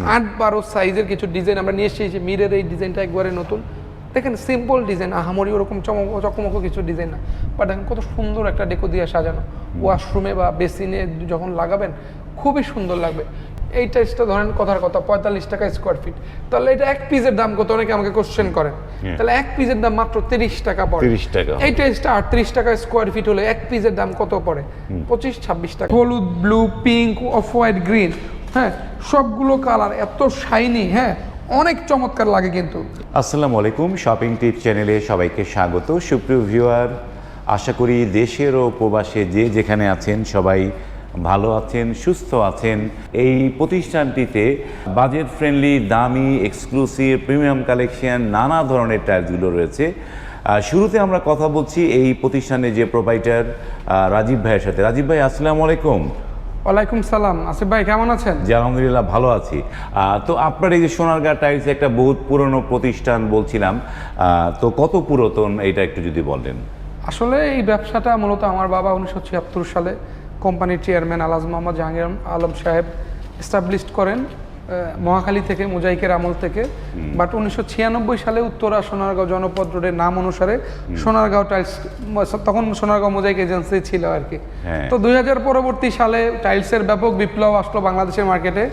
আট বারো সাইজের কিছু ডিজাইন আমরা নিয়ে এসেছি। মিরের এই ডিজাইনটা একবারে নতুন। দেখেন সিম্পল ডিজাইন আহামরি ওরকম চমক চকমক কিছু ডিজাইন না। বাট দেখেন কত সুন্দর একটা ডেকো দিয়ে সাজানো। ওয়াশরুমে বা বেসিনে যখন লাগাবেন খুবই সুন্দর লাগবে। এই টাইসটা ধরেন কথার কথা পঁয়তাল্লিশ টাকা স্কোয়ার ফিট তাহলে এটা এক পিসের দাম কত? অনেকে আমাকে কোশ্চেন করেন। হ্যাঁ। তাহলে এক পিসের দাম মাত্র তিরিশ টাকা পড়ে। 30 টাকা। এই টাইসটা আটত্রিশ টাকা স্কোয়ার ফিট হলে এক পিসের দাম কত পড়ে? পঁচিশ ছাব্বিশ টাকা। হলুদ blue pink off white green হ্যাঁ সবগুলো কালার এত শাইনি হ্যাঁ অনেক চমৎকার লাগে কিন্তু। আসসালামু আলাইকুম শপিং টিপ চ্যানেলে সবাইকে স্বাগত। সুপ্রিয় ভিউয়ার আশা করি দেশের ও প্রবাসে যে যেখানে আছেন সবাই ভালো আছেন, সুস্থ আছেন। এই প্রতিষ্ঠানটিতে বাজেট ফ্রেন্ডলি দামি এক্সক্লুসিভ প্রিমিয়াম কালেকশন নানা ধরনের টায়ারগুলো রয়েছে। শুরুতে আমরা কথা বলছি এই প্রতিষ্ঠানের যে প্রোভাইডার রাজীব ভাইয়ের সাথে। রাজীব ভাই, আসসালামু আলাইকুম। ওয়ালাইকুম সালাম। আসিফ ভাই কেমন আছেন? জি আলহামদুলিল্লাহ ভালো আছি। তো আপনার এই যে সোনারগাঁ টাইলস একটা বহুত পুরনো প্রতিষ্ঠান বলছিলাম তো কত পুরাতন এটা একটু যদি বলেন? আসলে এই ব্যবসাটা মূলত আমার বাবা উনিশশো ছিয়াত্তর সালে কোম্পানির চেয়ারম্যান আলাজ মোহাম্মদ জাহাঙ্গীর আলম সাহেব এস্টাবলিশ করেন। মহাখালী থেকে মোজাইকের আমল থেকে। বাট উনিশশো ছিয়ানব্বই সালে উত্তরা সোনারগাঁও জনপদ রোডের নাম অনুসারে সোনারগাঁও টাইলস তখন সোনারগাঁও মোজাইক এজেন্সি ছিল আর কি। হ্যাঁ। তো দুই হাজার পরবর্তী সালে টাইলসের ব্যাপক বিপ্লব আসলো বাংলাদেশের মার্কেটে।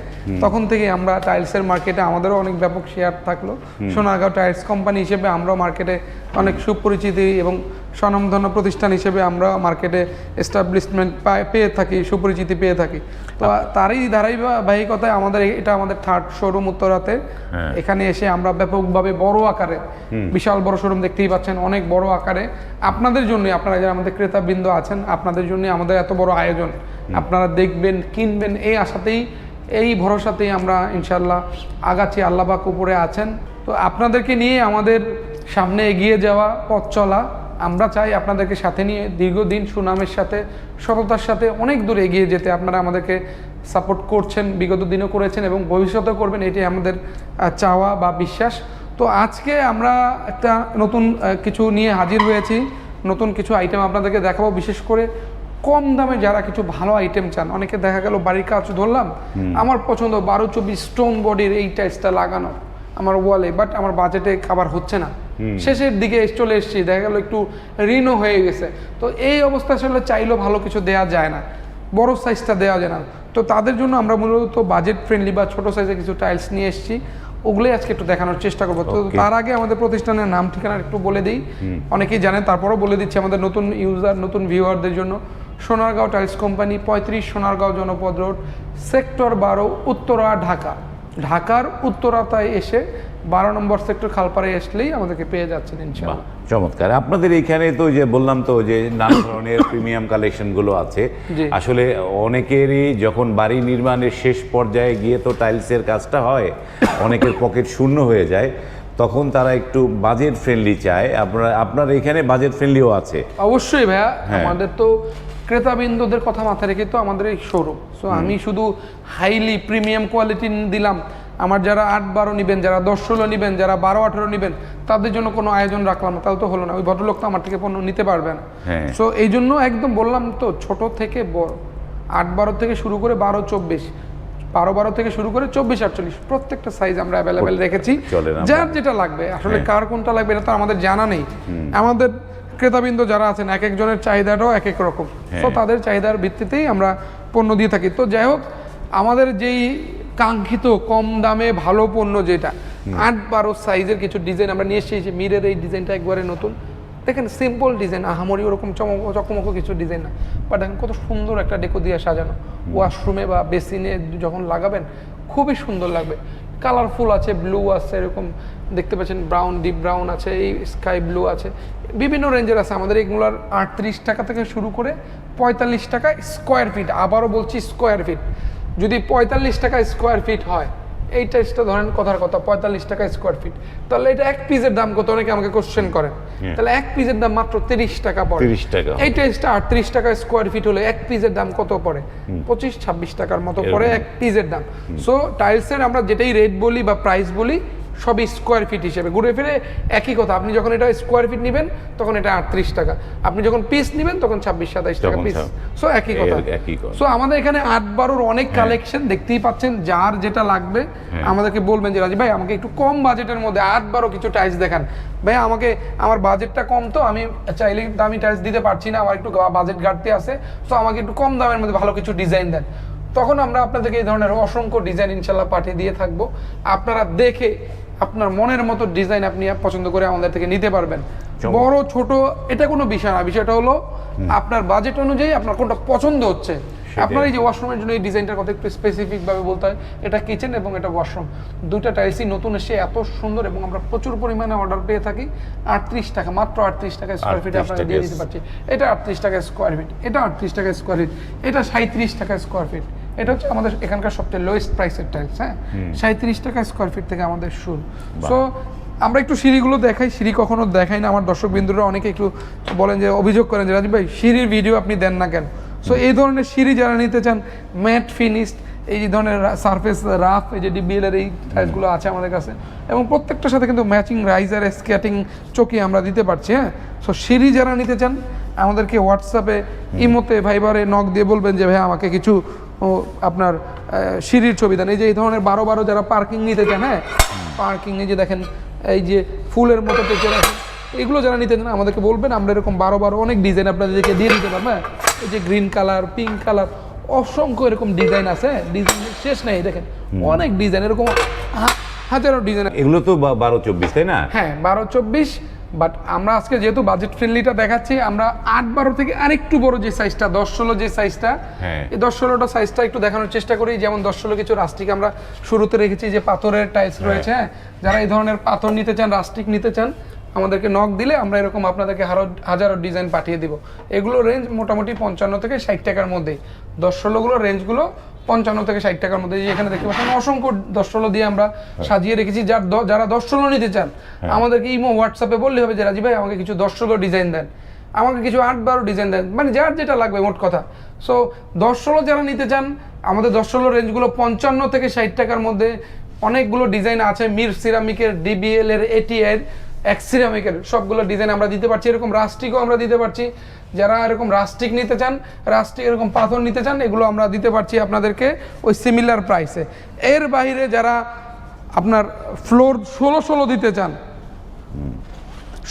তখন থেকে আমরা টাইলসের মার্কেটে আমাদেরও অনেক ব্যাপক শেয়ার থাকল। সোনারগাঁও টাইলস কোম্পানি হিসেবে আমরাও মার্কেটে অনেক সুপরিচিতি এবং স্বনামধন্য প্রতিষ্ঠান হিসেবে আমরা মার্কেটে এস্টাবলিশমেন্ট পেয়ে থাকি সুপরিচিতি পেয়ে থাকি। তো তারই ধারাবাহিকতায় আমাদের এটা আমাদের থার্ড শোরুম উত্তরাতে। এখানে এসে আমরা ব্যাপকভাবে বড় আকারে বিশাল বড় শোরুম দেখতেই পাচ্ছেন অনেক বড় আকারে। আপনাদের জন্য আপনারা যারা আমাদের ক্রেতাবৃন্দ আছেন আপনাদের জন্য আমাদের এত বড় আয়োজন। আপনারা দেখবেন কিনবেন এই আশাতেই এই ভরসাতেই আমরা ইনশাল্লাহ আগাচ্ছি আল্লাহবাক উপরে আছেন। তো আপনাদেরকে নিয়ে আমাদের সামনে এগিয়ে যাওয়া পথ চলা আমরা চাই আপনাদেরকে সাথে নিয়ে দীর্ঘদিন সুনামের সাথে সততার সাথে অনেক দূর এগিয়ে যেতে আপনারা আমাদেরকে সাপোর্ট করছেন বিগত দিনও করেছেন এবং ভবিষ্যতেও করবেন এটি আমাদের চাওয়া বা বিশ্বাস। তো আজকে আমরা একটা নতুন কিছু নিয়ে হাজির হয়েছি। নতুন কিছু আইটেম আপনাদেরকে দেখাবো। বিশেষ করে কম দামে যারা কিছু ভালো আইটেম চান অনেকে দেখা গেল বাড়ির কাজ ধরলাম আমার পছন্দ বারো চব্বিশ স্টোন বডির এই টাইসটা লাগানো। আমার ওয়ালে বাট আমার বাজেটে খাবার হচ্ছে না। শেষের দিকে চলে এসেছি দেখা গেল একটু ঋণও হয়ে গেছে। তো এই অবস্থা আসলে চাইলেও ভালো কিছু দেওয়া যায় না বড় সাইজটা দেওয়া যায় না। তো তাদের জন্য আমরা মূলত বাজেট ফ্রেন্ডলি বা ছোট সাইজের কিছু টাইলস নিয়ে এসেছি ওগুলোই আজকে একটু দেখানোর চেষ্টা করব। তো তার আগে আমাদের প্রতিষ্ঠানের নাম ঠিকানা একটু বলে দিই। অনেকেই জানেন তারপরও বলে দিচ্ছি আমাদের নতুন ইউজার নতুন ভিউয়ারদের জন্য। সোনারগাঁও টাইলস কোম্পানি পঁয়ত্রিশ সোনারগাঁও জনপদ রোড সেক্টর বারো উত্তরা ঢাকা। ঢাকার উত্তরাতায় এসে বারো নম্বর সেক্টর খালপাড়ে আসলেই আমাদেরকে পেয়ে যাচ্ছেন বাহ, ইনশাআল্লাহ চমৎকার। আপনাদের এখানে তো যে বললাম তো যে নানা ধরনের প্রিমিয়াম কালেকশনগুলো আছে। আসলে অনেকেরই যখন বাড়ি নির্মাণের শেষ পর্যায়ে গিয়ে তো টাইলসের কাজটা হয় অনেকের পকেট শূন্য হয়ে যায় তখন তারা একটু বাজেট ফ্রেন্ডলি চায়। আপনার আপনার এখানে বাজেট ফ্রেন্ডলিও আছে? অবশ্যই ভাইয়া হ্যাঁ। আমাদের তো ক্রেতাবিন্দুদের কথা মাথায় রেখে তো আমাদের এই শোরুম সো আমি শুধু হাইলি প্রিমিয়াম কোয়ালিটি দিলাম। আমার যারা আট বারো নেবেন যারা দশ ষোলো নেবেন যারা বারো আঠেরো নেবেন তাদের জন্য কোনো আয়োজন রাখলাম না। তাহলে তো হলো না। ওই ভদ্রলোক তো আমার থেকে পণ্য নিতে পারবে না। হ্যাঁ। সো এই জন্য একদম বললাম তো ছোট থেকে বড়। আট বারো থেকে শুরু করে বারো চব্বিশ। বারো বারো থেকে শুরু করে চব্বিশ আটচল্লিশ। প্রত্যেকটা সাইজ আমরা অ্যাভেলেবেল রেখেছি। যার যেটা লাগবে। আসলে হ্যাঁ। কার কোনটা লাগবে এটা তো আমাদের জানা নেই। আমাদের ক্রেতাবৃন্দ যারা আছেন এক একজনের চাহিদাটাও এক এক রকম। তো হ্যাঁ। তাদের চাহিদার ভিত্তিতেই আমরা পণ্য দিয়ে থাকি। তো যাই হোক আমাদের যেই কাঙ্ক্ষিত কম দামে ভালো পণ্য যেটা আট বারো সাইজের কিছু ডিজাইন আমরা নিয়ে এসেছি মিরের এই ডিজাইনটা একবারে নতুন। দেখেন সিম্পল ডিজাইন আহামরি ওরকম চমক চকমক কিছু ডিজাইন না। বাট দেখেন কত সুন্দর একটা ডেকো দিয়ে সাজানো। ওয়াশরুমে বা বেসিনে যখন লাগাবেন খুবই সুন্দর লাগবে। কালারফুল আছে ব্লু আছে, এরকম দেখতে পাচ্ছেন ব্রাউন ডিপ ব্রাউন আছে, এই স্কাই ব্লু আছে। বিভিন্ন রেঞ্জের আছে, আমাদের এগুলোর আটত্রিশ টাকা থেকে শুরু করে পঁয়তাল্লিশ টাকা স্কোয়ার ফিট আবারও বলছি স্কোয়ার ফিট যদি পঁয়তাল্লিশ টাকা স্কোয়ার ফিট হয় এই টাইসটা ধরেন কথার কথা পঁয়তাল্লিশ টাকা স্কোয়ার ফিট তাহলে এটা এক পিসের দাম কত? অনেকে আমাকে কোশ্চেন করেন। তাহলে এক পিসের দাম মাত্র তিরিশ টাকা পড়ে। 30 টাকা। এই টাইসটা আটত্রিশ টাকা স্কোয়ার ফিট হলে এক পিসের দাম কত পড়ে? পঁচিশ ছাব্বিশ টাকার মতো পড়ে এক পিসের দাম। সো টাইলসের আমরা যেটাই রেট বলি বা প্রাইস বলি সবই স্কোয়ার ফিট হিসেবে। ঘুরে ফিরে একই কথা আপনি যখন এটা স্কোয়ার ফিট নেবেন তখন এটা আটত্রিশ টাকা। আপনি যখন পিস নেবেন তখন ছাব্বিশ সাতাইশ টাকা পিস সো একই কথা। সো আমাদের এখানে আট বারোর অনেক কালেকশন দেখতেই পাচ্ছেন যার যেটা লাগবে হ্যাঁ। আমাদেরকে বলবেন যে রাজি ভাই আমাকে একটু কম বাজেটের মধ্যে আট বারো কিছু টাইলস দেখান। ভাই আমাকে আমার বাজেটটা কম তো আমি চাইলে দামি টাইলস দিতে পারছি না আমার একটু বাজেট ঘাটতি আছে। সো আমাকে একটু কম দামের মধ্যে ভালো কিছু ডিজাইন দেন। তখন আমরা আপনাদেরকে এই ধরনের অসংখ্য ডিজাইন ইনশাল্লাহ পাঠিয়ে দিয়ে থাকব। আপনারা দেখে আপনার মনের মতো ডিজাইন আপনি পছন্দ করে আমাদের থেকে নিতে পারবেন। বড় ছোট এটা কোনো বিষয় না। বিষয়টা হলো আপনার বাজেট অনুযায়ী আপনার কোনটা পছন্দ হচ্ছে। আপনার এই যে ওয়াশরুমের জন্য এই ডিজাইনটার কথা একটু স্পেসিফিক ভাবে বলতে হয় এটা কিচেন এবং এটা ওয়াশরুম দুইটা টাইলসই নতুন এসে এত সুন্দর এবং আমরা প্রচুর পরিমাণে অর্ডার পেয়ে থাকি। আটত্রিশ টাকা মাত্র আটত্রিশ টাকা স্কোয়ার ফিট 38 আপনারা দিয়ে দিতে পারছি। এটা আটত্রিশ টাকা স্কোয়ার ফিট এটা আটত্রিশ টাকা স্কোয়ার ফিট এটা সাঁত্রিশ টাকা স্কোয়ার ফিট এটা হচ্ছে আমাদের এখানকার সবচেয়ে লোয়েস্ট প্রাইসের টাইলস হ্যাঁ? সাঁত্রিশ টাকা স্কোয়ার ফিট থেকে আমাদের শুরু। সো আমরা একটু সিঁড়িগুলো দেখাই সিঁড়ি কখনো দেখাই না আমার দর্শক বিন্দুরা অনেকে একটু বলেন যে অভিযোগ করেন যে রাজীব ভাই সিঁড়ির ভিডিও আপনি দেন না কেন? সো এই ধরনের সিঁড়ি যারা নিতে চান ম্যাট ফিনিশড এই ধরনের সারফেস রাফ এই যে ডিবিএল এর এই টাইলসগুলো আছে আমাদের কাছে এবং প্রত্যেকটার সাথে কিন্তু ম্যাচিং রাইজার স্কেটিং চকি আমরা দিতে পারছি হ্যাঁ? সো সিঁড়ি যারা নিতে চান আমাদেরকে হোয়াটসঅ্যাপে ইমোতে ভাইবারে নক দিয়ে বলবেন যে ভাই আমাকে কিছু ও, আপনার সিঁড়ির ছবি দেন। এই যে এই ধরনের বারো বারো যারা পার্কিং নিতে চান হ্যাঁ? পার্কিং এই যে দেখেন এই যে ফুলের মতো টেকে রাখেন এগুলো যারা নিতে চান আমাদেরকে বলবেন আমরা এরকম বারো বারো অনেক ডিজাইন আপনাদেরকে দিয়ে দিতে পারব হ্যাঁ? এই যে গ্রিন কালার পিঙ্ক কালার অসংখ্য এরকম ডিজাইন আছে ডিজাইন শেষ নেই দেখেন অনেক ডিজাইন এরকম হাজারো ডিজাইন এগুলো তো বারো চব্বিশ তাই না? হ্যাঁ বারো চব্বিশ বাট আমরা আজকে যেহেতু বাজেট ফ্রেন্ডলিটা দেখাচ্ছি আমরা আট বারো থেকে আরেকটু বড় যে সাইজটা দশ ষোলো যে সাইজটা হ্যাঁ। এই দশ ষোলোটা সাইজটা একটু দেখানোর চেষ্টা করি। যেমন দশ ষোলো কিছু রাস্টিক আমরা শুরুতে রেখেছি যে পাথরের টাইলস রয়েছে হ্যাঁ? যারা এই ধরনের পাথর নিতে চান রাস্টিক নিতে চান আমাদেরকে নক দিলে আমরা এরকম আপনাদেরকে হারো হাজারো ডিজাইন পাঠিয়ে দিব। এগুলো রেঞ্জ মোটামুটি পঞ্চান্ন থেকে ষাট টাকার মধ্যেই। দশ ষোলোগুলো রেঞ্জগুলো পঞ্চান্ন থেকে ষাট টাকার মধ্যে এখানে দেখতে পাচ্ছেন অসংখ্য দশ ষোলো দিয়ে আমরা সাজিয়ে রেখেছি। যার যারা দশ ষোলো নিতে চান আমাদেরকে ইমো হোয়াটসঅ্যাপে বললে হবে যে রাজীব ভাই আমাকে কিছু দশ ষোলো ডিজাইন দেন। আমাকে কিছু আট বারো ডিজাইন দেন। মানে যার যেটা লাগবে মোট কথা। সো দশ ষোলো যারা নিতে চান আমাদের দশ ষোলো রেঞ্জগুলো পঞ্চান্ন থেকে ষাট টাকার মধ্যে অনেকগুলো ডিজাইন আছে। মির সিরামিকের ডিবিএল এর এটি এর এক্স সিরামিকের সবগুলো ডিজাইন আমরা দিতে পারছি। এরকম রাস্টিকও আমরা দিতে পারছি। যারা এরকম রাস্টিক নিতে চান রাস্টিক এরকম পাথর নিতে চান এগুলো আমরা দিতে পারছি আপনাদেরকে ওই সিমিলার প্রাইসে এর বাইরে যারা আপনার ফ্লোর ষোলো ষোলো দিতে চান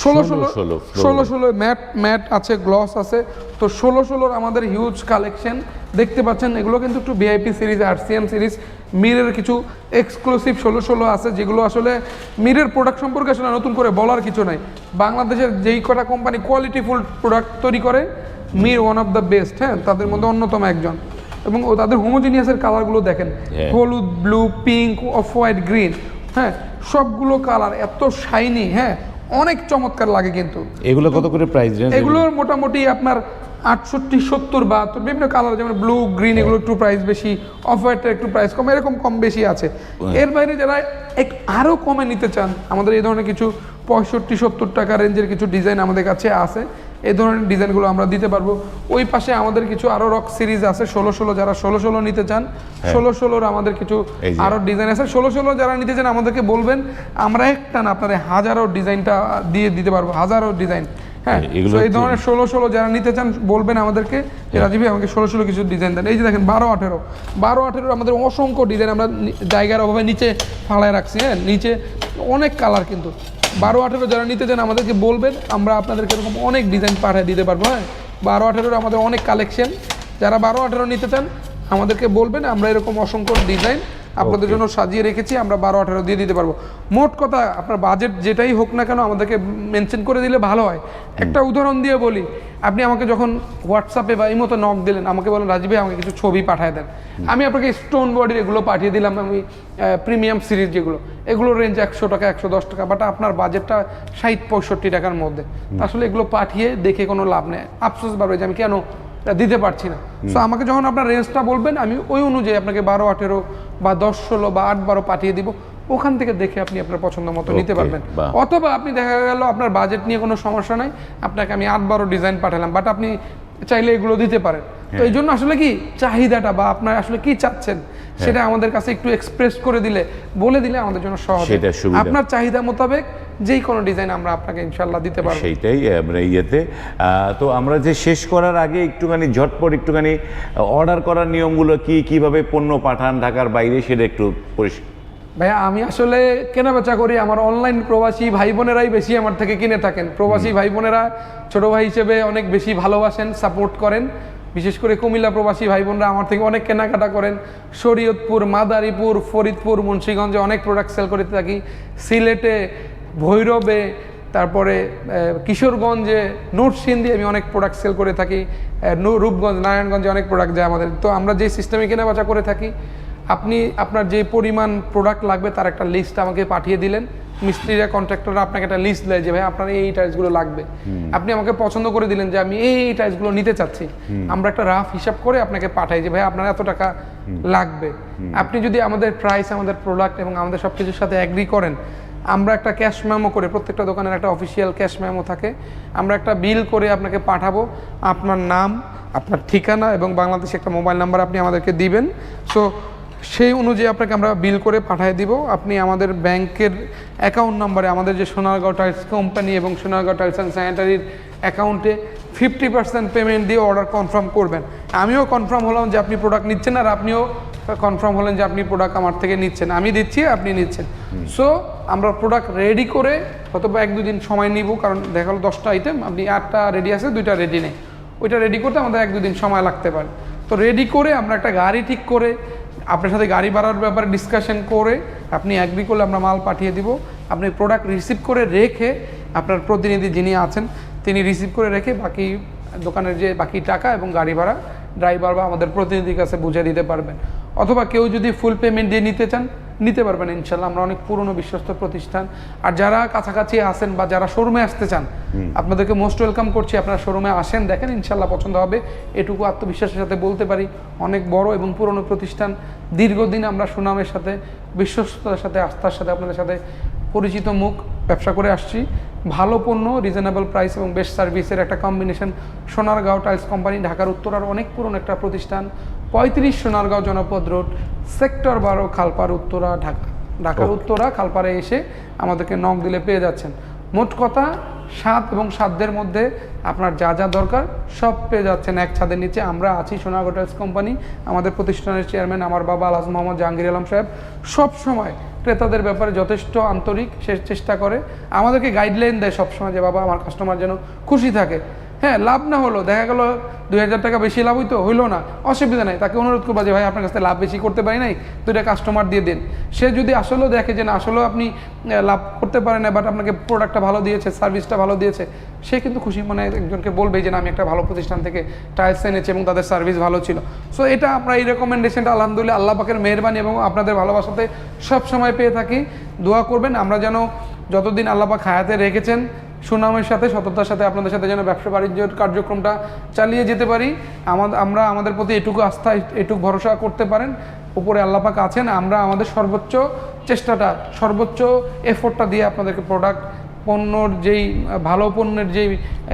ষোলো ষোলো ষোলো ষোলো ষোলো ম্যাট ম্যাট আছে গ্লস আছে। তো ষোলো ষোলোর আমাদের হিউজ কালেকশন দেখতে পাচ্ছেন এগুলো কিন্তু একটু ভিআইপি সিরিজ আরসিএম সিরিজ মিরের কিছু এক্সক্লুসিভ ষোলো ষোলো আছে যেগুলো আসলে মিরের প্রোডাক্ট সম্পর্কে আসলে নতুন করে বলার কিছু নাই। বাংলাদেশের যেই কটা কোম্পানি কোয়ালিটিফুল প্রোডাক্ট তৈরি করে Mir one of the best হ্যাঁ তাদের মধ্যে অন্যতম একজন। এবং ও তাদের হোমোজিনিয়াসের কালারগুলো দেখেন। হ্যাঁ। হলুদ blue pink off white green হ্যাঁ সবগুলো কালার এত শাইনি হ্যাঁ অনেক চমৎকার লাগে কিন্তু। এগুলো কত করে প্রাইস রেঞ্জ এগুলোর মোটামুটি আপনার আটষট্টি সত্তর বাহাত্তর বিভিন্ন কালার যেমন ব্লু গ্রিন এগুলো একটু প্রাইস বেশি অফ হোয়াইটের একটু প্রাইস কম এরকম কম বেশি আছে। এর বাইরে যারা এক আরও কমে নিতে চান আমাদের এই ধরনের কিছু পঁয়ষট্টি সত্তর টাকা রেঞ্জের কিছু ডিজাইন আমাদের কাছে আছে এই ধরনের ডিজাইনগুলো আমরা দিতে পারব। ওই পাশে আমাদের কিছু আরও রক সিরিজ আছে ষোলো ষোলো যারা ষোলো ষোলো নিতে চান ষোলো ষোলোর আমাদের কিছু আরও ডিজাইন আছে ষোলো ষোলো যারা নিতে চান আমাদেরকে বলবেন আমরা একটা না আপনাদের হাজারো ডিজাইনটা দিয়ে দিতে পারব হাজারো ডিজাইন হ্যাঁ এগুলো এই ধরনের ষোলো ষোলো যারা নিতে চান বলবেন আমাদেরকে যে রাজীব আমাকে ষোলো ষোলো কিছু ডিজাইন দেন। এই যে দেখেন বারো আঠেরো। বারো আঠেরো আমাদের অসংখ্য ডিজাইন আমরা জায়গার অভাবে নিচে ফালায় রাখছি হ্যাঁ নিচে অনেক কালার কিন্তু। বারো আঠেরো যারা নিতে চান আমাদেরকে বলবেন আমরা আপনাদেরকে এরকম অনেক ডিজাইন পাঠিয়ে দিতে পারব হ্যাঁ। বারো আঠেরোর আমাদের অনেক কালেকশন যারা বারো আঠেরো নিতে চান আমাদেরকে বলবেন আমরা এরকম অসংখ্য ডিজাইন আপনাদের জন্য সাজিয়ে রেখেছি আমরা বারো আঠারো দিয়ে দিতে পারব। মোট কথা আপনার বাজেট যেটাই হোক না কেন আমাদেরকে মেনশন করে দিলে ভালো হয়। একটা উদাহরণ দিয়ে বলি আপনি আমাকে যখন হোয়াটসঅ্যাপে বা এই মতো নক দিলেন আমাকে বলেন রাজীব ভাই আমাকে কিছু ছবি পাঠিয়ে দেন। আমি আপনাকে স্টোন বডির এগুলো পাঠিয়ে দিলাম আমি প্রিমিয়াম সিরিজ যেগুলো। এগুলো রেঞ্জ একশো টাকা একশো দশ টাকা বাট আপনার বাজেটটা ষাট পঁয়ষট্টি টাকার মধ্যে। আসলে এগুলো পাঠিয়ে দেখে কোনো লাভ নেই। আফসোস বাড়বে যে আমি কেন দিতে পারছি না। সো আমাকে যখন আপনার রেঞ্জটা বলবেন আমি ওই অনুযায়ী আপনাকে বারো আঠেরো বা দশ ষোলো বা আট বারো পাঠিয়ে দিব। ওখান থেকে দেখে আপনি আপনার পছন্দ মতো নিতে পারবেন। অথবা আপনি দেখা গেল আপনার বাজেট নিয়ে কোনো সমস্যা নাই আপনাকে আমি আট বারো ডিজাইন পাঠালাম বাট আপনি চাইলে এগুলো দিতে পারেন। তো এই জন্য আসলে কি চাহিদাটা বা আপনার আসলে কি চাচ্ছেন সেটা আমাদের কাছে একটু এক্সপ্রেস করে দিলে বলে দিলে আমাদের জন্য সহজ সেটা সুবিধা। আপনার চাহিদা মোতাবেক যেই কোনো ডিজাইন আমরা আপনাকে ইনশাল্লাহ দিতে পারব। সেইটাই আমরা ইয়েতে। তো আমরা যে শেষ করার আগে একটুখানি ঝটপট একটুখানি অর্ডার করার নিয়মগুলো কি কীভাবে পণ্য পাঠান ঢাকার বাইরে সেটা একটু পরিষ্কার। ভাইয়া আমি আসলে কেনা বেচা করি আমার অনলাইন প্রবাসী ভাই বোনেরাই বেশি আমার থেকে কিনে থাকেন। প্রবাসী ভাই বোনেরা ছোট ভাই হিসেবে অনেক বেশি ভালোবাসেন সাপোর্ট করেন। বিশেষ করে কুমিল্লা প্রবাসী ভাই বোনরা আমার থেকে অনেক কেনাকাটা করেন। শরীয়তপুর, মাদারীপুর, ফরিদপুর, মুন্সীগঞ্জে অনেক প্রোডাক্ট সেল করে থাকি। সিলেটে, ভৈরবে, তারপরে কিশোরগঞ্জে নোটসিন্দি আমি অনেক প্রোডাক্ট সেল করে থাকি। রূপগঞ্জ, নারায়ণগঞ্জে অনেক প্রোডাক্ট যায় আমাদের। তো আমরা যে সিস্টেমে কেনা বেচা করে থাকি, আপনি, আপনার যে পরিমাণ প্রোডাক্ট লাগবে তার একটা লিস্ট আমাকে পাঠিয়ে দিলেন। মিস্ত্রিরা কন্ট্রাক্টররা আপনাকে একটা লিস্ট দেয় যে ভাই আপনার এই টাইলসগুলো লাগবে। আপনি আমাকে পছন্দ করে দিলেন যে আমি এই এই টাইলসগুলো নিতে চাচ্ছি। আমরা একটা রাফ হিসাব করে আপনাকে পাঠাই যে ভাই আপনার এত টাকা লাগবে। আপনি যদি আমাদের প্রাইস আমাদের প্রোডাক্ট এবং আমাদের সব কিছুর সাথে অ্যাগ্রি করেন আমরা একটা ক্যাশ মেমো করে প্রত্যেকটা দোকানের একটা অফিসিয়াল ক্যাশ মেমো থাকে আমরা একটা বিল করে আপনাকে পাঠাবো। আপনার নাম আপনার ঠিকানা এবং বাংলাদেশে একটা মোবাইল নাম্বার আপনি আমাদেরকে দিবেন। সো সেই অনুযায়ী আপনাকে আমরা বিল করে পাঠিয়ে দিব। আপনি আমাদের ব্যাংকের অ্যাকাউন্ট নাম্বারে আমাদের যে সোনারগাঁও টাইলস কোম্পানি এবং সোনারগাঁও টাইলস অ্যান্ড স্যানিটারির অ্যাকাউন্টে ফিফটি পার্সেন্ট পেমেন্ট দিয়ে অর্ডার কনফার্ম করবেন। আমিও কনফার্ম হলাম যে আপনি প্রোডাক্ট নিচ্ছেন আর আপনিও কনফার্ম হলেন যে আপনি প্রোডাক্ট আমার থেকে নিচ্ছেন। আমি দিচ্ছি আপনি নিচ্ছেন। সো আমরা প্রোডাক্ট রেডি করে অথবা এক দুদিন সময় নিব কারণ দেখা গেলো দশটা আইটেম আপনি আটটা রেডি আছে দুইটা রেডি নেই। ওইটা রেডি করতে আমাদের এক দুদিন সময় লাগতে পারে। তো রেডি করে আমরা একটা গাড়ি ঠিক করে আপনার সাথে গাড়ি ভাড়ার ব্যাপারে ডিসকাশন করে আপনি অ্যাগ্রি করলে আমরা মাল পাঠিয়ে দিব। আপনি প্রোডাক্ট রিসিভ করে রেখে আপনার প্রতিনিধি যিনি আছেন, তিনি রিসিভ করে রেখে বাকি দোকানের যে বাকি টাকা এবং গাড়ি ভাড়া ড্রাইভার বা আমাদের প্রতিনিধির কাছে বুঝে দিতে পারবেন। অথবা কেউ যদি ফুল পেমেন্ট দিয়ে নিতে চান নিতে পারবেন ইনশাল্লাহ আমরা অনেক পুরনো বিশ্বস্ত প্রতিষ্ঠান। আর যারা কাছাকাছি আসেন বা যারা শোরুমে আসতে চান আপনাদেরকে মোস্ট ওয়েলকাম করছি। আপনারা শোরুমে আসেন দেখেন ইনশাল্লাহ পছন্দ হবে। এটুকু আত্মবিশ্বাসের সাথে বলতে পারি অনেক বড় এবং পুরনো প্রতিষ্ঠান দীর্ঘদিন আমরা সুনামের সাথে বিশ্বস্ততার সাথে আস্থার সাথে আপনাদের সাথে পরিচিত মুখ। ব্যবসা করে আসছি। ভালো পণ্য রিজনেবল প্রাইস এবং বেস্ট সার্ভিসের একটা কম্বিনেশন সোনারগাঁও টাইলস কোম্পানি ঢাকার উত্তরার অনেক পুরনো একটা প্রতিষ্ঠান পঁয়ত্রিশ সোনারগাঁও জনপদ রোড সেক্টর বারো খালপার উত্তরা ঢাকা ঢাকার উত্তরা খালপারে এসে আমাদেরকে নখ দিলে পেয়ে যাচ্ছেন। মোট কথা সাত এবং সাতদের মধ্যে আপনার যা যা দরকার সব পেয়ে যাচ্ছেন। এক ছাদের নিচে আমরা আছি সোনারগাঁও টাইলস কোম্পানি আমাদের প্রতিষ্ঠানের চেয়ারম্যান আমার বাবা আলাজ মোহাম্মদ জাহাঙ্গীর আলম সাহেব। সব সময় ক্রেতাদের ব্যাপারে যথেষ্ট আন্তরিক সে চেষ্টা করে। আমাদেরকে গাইডলাইন দেয় সবসময় যে, বাবা, আমার কাস্টমার যেন খুশি থাকে। হ্যাঁ লাভ না হলো। দেখা গেল দুই হাজার টাকা বেশি লাভ হইতো, হইল না। অসুবিধা নাই। তাকে অনুরোধ করবা যে ভাই, আপনার কাছে লাভ বেশি করতে পারি নাই, দুইটা কাস্টমার দিয়ে দিন। সে যদি আসলেও দেখে যে না, আসলেও আপনি লাভ করতে পারেন না বাট আপনাকে প্রোডাক্টটা ভালো দিয়েছে সার্ভিসটা ভালো দিয়েছে, সে কিন্তু খুশি মনে একজনকে বলবে যে না, আমি একটা ভালো প্রতিষ্ঠান থেকে টাইলস এনেছি এবং তাদের সার্ভিস ভালো ছিল। সো এটা আমরা এই রেকমেন্ডেশনটা আলহামদুলিল্লাহ আল্লাহ পাকের মেহরবানি এবং আপনাদের ভালোবাসাতে সব সময় পেয়ে থাকি। দোয়া করবেন, আমরা যেন যতদিন আল্লাহ পাক হায়াতে রেখেছেন সুনামের সাথে, সততার সাথে আপনাদের সাথে যেন ব্যবসা বাণিজ্যের কার্যক্রমটা চালিয়ে যেতে পারি। আমরা আমাদের প্রতি এটুকু আস্থা, এটুকু ভরসা করতে পারেন। উপরে আল্লাপাক আছেন, আমরা আমাদের সর্বোচ্চ চেষ্টাটা, সর্বোচ্চ এফোর্টটা দিয়ে আপনাদেরকে প্রোডাক্ট পণ্যর যেই ভালো পণ্যের যেই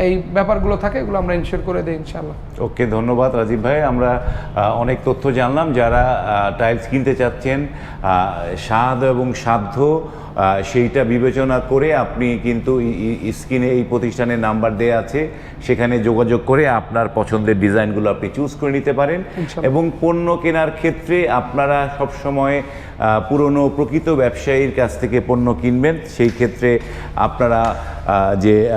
এই ব্যাপারগুলো থাকে এগুলো আমরা ইনশিওর করে দিই ইনশাআল্লাহ। ওকে ধন্যবাদ রাজীব ভাই। আমরা অনেক তথ্য জানলাম। যারা টাইলস কিনতে চাচ্ছেন স্বাদ এবং সাধ্য সেইটা বিবেচনা করে আপনি কিন্তু স্ক্রিনে এই প্রতিষ্ঠানের নাম্বার দেওয়া আছে। সেখানে যোগাযোগ করে আপনার পছন্দের ডিজাইনগুলো আপনি চুজ করে নিতে পারেন। এবং পণ্য কেনার ক্ষেত্রে আপনারা সবসময় পুরনো প্রকৃত ব্যবসায়ীর কাছ থেকে পণ্য কিনবেন। সেই ক্ষেত্রে আপনারা আহ, যে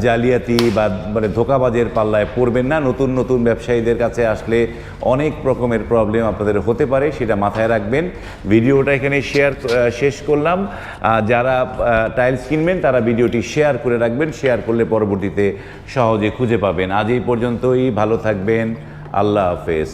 জালিয়াতি বা মানে ধোকাবাজের পাল্লায় পড়বেন না নতুন নতুন ব্যবসায়ীদের কাছে আসলে অনেক রকমের প্রবলেম আপনাদের হতে পারে সেটা মাথায় রাখবেন। ভিডিওটা এখানে শেয়ার শেষ করলাম। যারা টাইলস কিনবেন তারা ভিডিওটি শেয়ার করে রাখবেন। শেয়ার করলে পরবর্তীতে সহজে খুঁজে পাবেন। আজ এই পর্যন্তই ভালো থাকবেন। আল্লাহ হাফেজ।